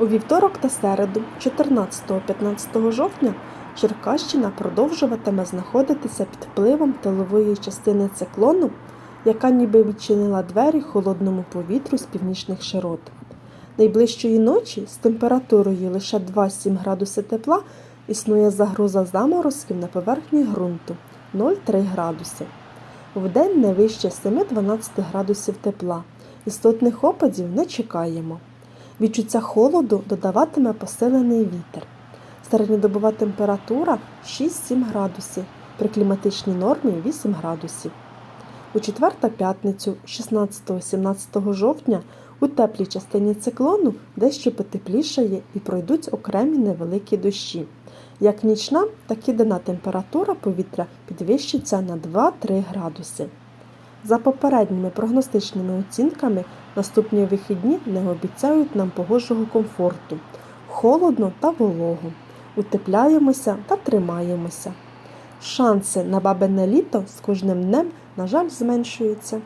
У вівторок та середу, 14-15 жовтня, Черкащина продовжуватиме знаходитися під впливом тилової частини циклону, яка ніби відчинила двері холодному повітрю з північних широт. Найближчої ночі з температурою лише 2-7 градуси тепла існує загроза заморозків на поверхні ґрунту 0,3 градуси. Вдень не вище 7-12 градусів тепла. Істотних опадів не чекаємо. Відчуття холоду додаватиме посилений вітер. Середньодобова температура 6-7 градусів, при кліматичній нормі 8 градусів. У четвер та п'ятницю 16-17 жовтня у теплій частині циклону дещо потеплішає і пройдуть окремі невеликі дощі. Як нічна, так і денна температура повітря підвищиться на 2-3 градуси. За попередніми прогностичними оцінками, наступні вихідні не обіцяють нам погожого комфорту, холодно та волого. Утепляємося та тримаємося. Шанси на бабине літо з кожним днем, на жаль, зменшуються.